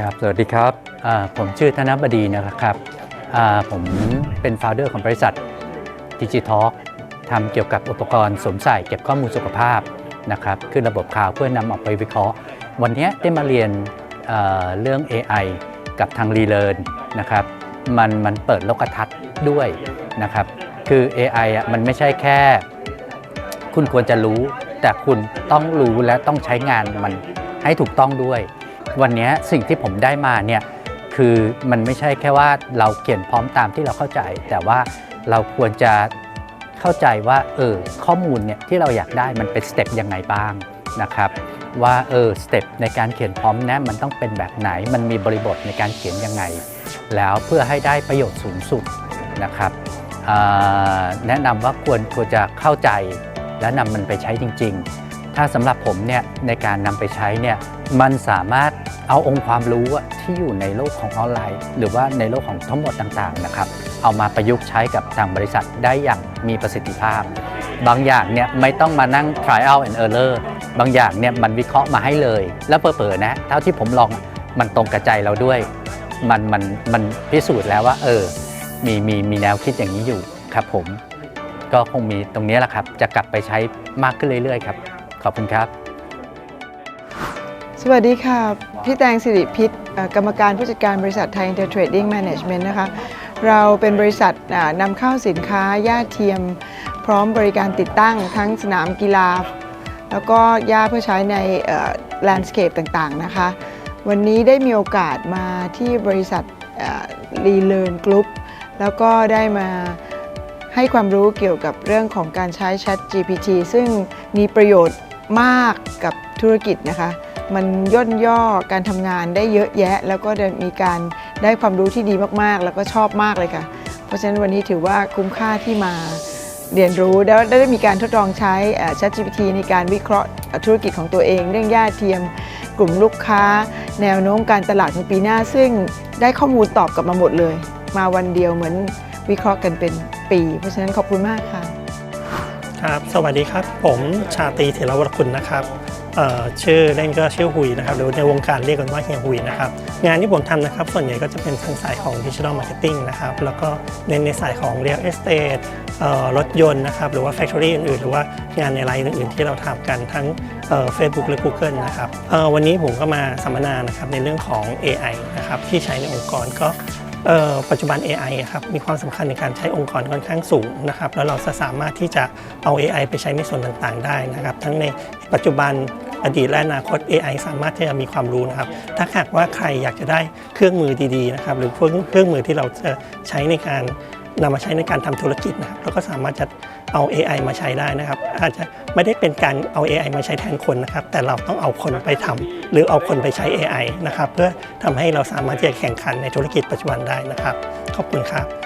ครับสวัสดีครับผมชื่อธนบดีนะครับผมเป็น founder ของบริษัทดิจิทัลทำเกี่ยวกับอุปกรณ์สวมใส่เก็บข้อมูลสุขภาพนะครับขึ้นระบบข่าวเพื่อนำออกไปวิเคราะห์ วันนี้ได้มาเรียนเเรื่อง AI กับทาง r e l e a r n นะครับมันมันเปิดโลกทัศน์ด้วยนะครับคือ AI อะมันไม่ใช่แค่ คุณควรจะรู้ แต่คุณต้องรู้และต้องใช้งานมันให้ถูกต้องด้วย วันนี้สิ่งที่ผมได้มาเนี่ยคือมันไม่ใช่แค่ว่าเราเขียนพร้อมตามที่เราเข้าใจ แต่ว่าเราควรจะเข้าใจว่าเออข้อมูลเนี่ยที่เราอยากได้มันเป็นสเต็ปยังไงบ้างนะครับว่าเออสเต็ปในการเขียนพร้อมนะมันต้องเป็นแบบไหน มันมีบริบทในการเขียนยังไง แล้วเพื่อให้ได้ประโยชน์สูงสุดนะครับอ่าแนะนำว่าควรควรจะเข้าใจและนำมันไปใช้จริง ๆ ถ้าสำหรับผมเนี่ยในการนำไปใช้เนี่ยมันสามารถ เอาองค์ความรู้ที่อยู่ในโลกของออนไลน์ หรือว่าในโลกของทั้งหมดต่างๆนะครับเอามาประยุกต์ใช้กับทางบริษัทได้อย่างมีประสิทธิภาพ บางอย่างเนี่ยไม่ต้องมานั่ง trial and error บางอย่างเนี่ยมันวิเคราะห์มาให้เลย แล้วเปิดๆนะเท่าที่ผมลองมันตรงกับใจเราด้วย มันมันมันพิสูจน์แล้วว่า เออ มีมีมีแนวคิดอย่างนี้อยู่ครับผม ก็คงมีตรงนี้แหละครับ จะกลับไปใช้มากขึ้นเรื่อยๆครับ ขอบคุณครับ สวัสดีค่ะ พี่แตงสิริพิษกรรมการผู้จัดการบริษัทไทย Inter Trading Management นะคะ เราเป็นบริษัทนำเข้าสินค้าหญ้าเทียม พร้อมบริการติดตั้งทั้งสนามกีฬา แล้วก็หญ้าเพื่อใช้ในแลนด์สเคปต่างๆนะคะ วันนี้ได้มีโอกาสมาที่บริษัทรีเล a r n Group แล้วก็ได้มาให้ความรู้เกี่ยวกับเรื่องของการใช้ Chat GPT ซึ่งมีประโยชน์มากกับธุรกิจนะคะ มันย่นย่อการทำงานได้เยอะแยะ แล้วก็มีการได้ความรู้ที่ดีมากๆ แล้วก็ชอบมากเลยค่ะ เพราะฉะนั้นวันนี้ถือว่าคุ้มค่าที่มาเรียนรู้แล้วได้มีการทดลองใช้ ChatGPT ในการวิเคราะห์ธุรกิจของตัวเอง เรื่องย่าเทียม กลุ่มลูกค้า แนวโน้มการตลาดในปีหน้า ซึ่งได้ข้อมูลตอบกลับมาหมดเลย มาวันเดียวเหมือนวิเคราะห์กันเป็นปี เพราะฉะนั้นขอบคุณมากค่ะ ครับ สวัสดีครับ ผมชาตีเถรวรคุณนะครับ ชื่อเล่นก็ชื่อหุยนะครับหรือในวงการเรียกกันว่าเฮียหุยนะครับงานที่ผมทำนะครับส่วนใหญ่ก็จะเป็นทางสายของดิจิทัลมาร์เก็ตติ้งนะครับแล้วก็เน้นในสายของเรียลเอสเตทรถยนต์นะครับหรือว่าแฟคทอรี่อื่นๆ หรือว่างานในรายอื่นๆ ที่เราทำกันทั้งเฟซบุ๊กและ Google นะครับวันนี้ผมก็มาสัมมนานะครับในเรื่องของ AI นะครับที่ใช้ในองค์กรก็ปัจจุบัน AI อครับมีความสำคัญในการใช้องค์กรค่อนข้างสูงนะครับแล้วเราจะสามารถที่จะเอา AI ไปใช้ในส่วนต่างๆ ได้นะครับ ทั้งในปัจจุบัน อดีตและอนาคต AI สามารถที่จะมีความรู้นะครับ ถ้าหากว่าใครอยากจะได้เครื่องมือดีๆนะครับหรือเครื่องเครื่องมือที่เราจะใช้ในการนำมาใช้ในการทำธุรกิจนะครับเราก็สามารถจะเอา AI มาใช้ได้นะครับ อาจจะไม่ได้เป็นการเอา AI มาใช้แทนคนนะครับ แต่เราต้องเอาคนไปทำหรือเอาคนไปใช้ AI นะครับ เพื่อทำให้เราสามารถที่จะแข่งขันในธุรกิจปัจจุบันได้นะครับ ขอบคุณครับ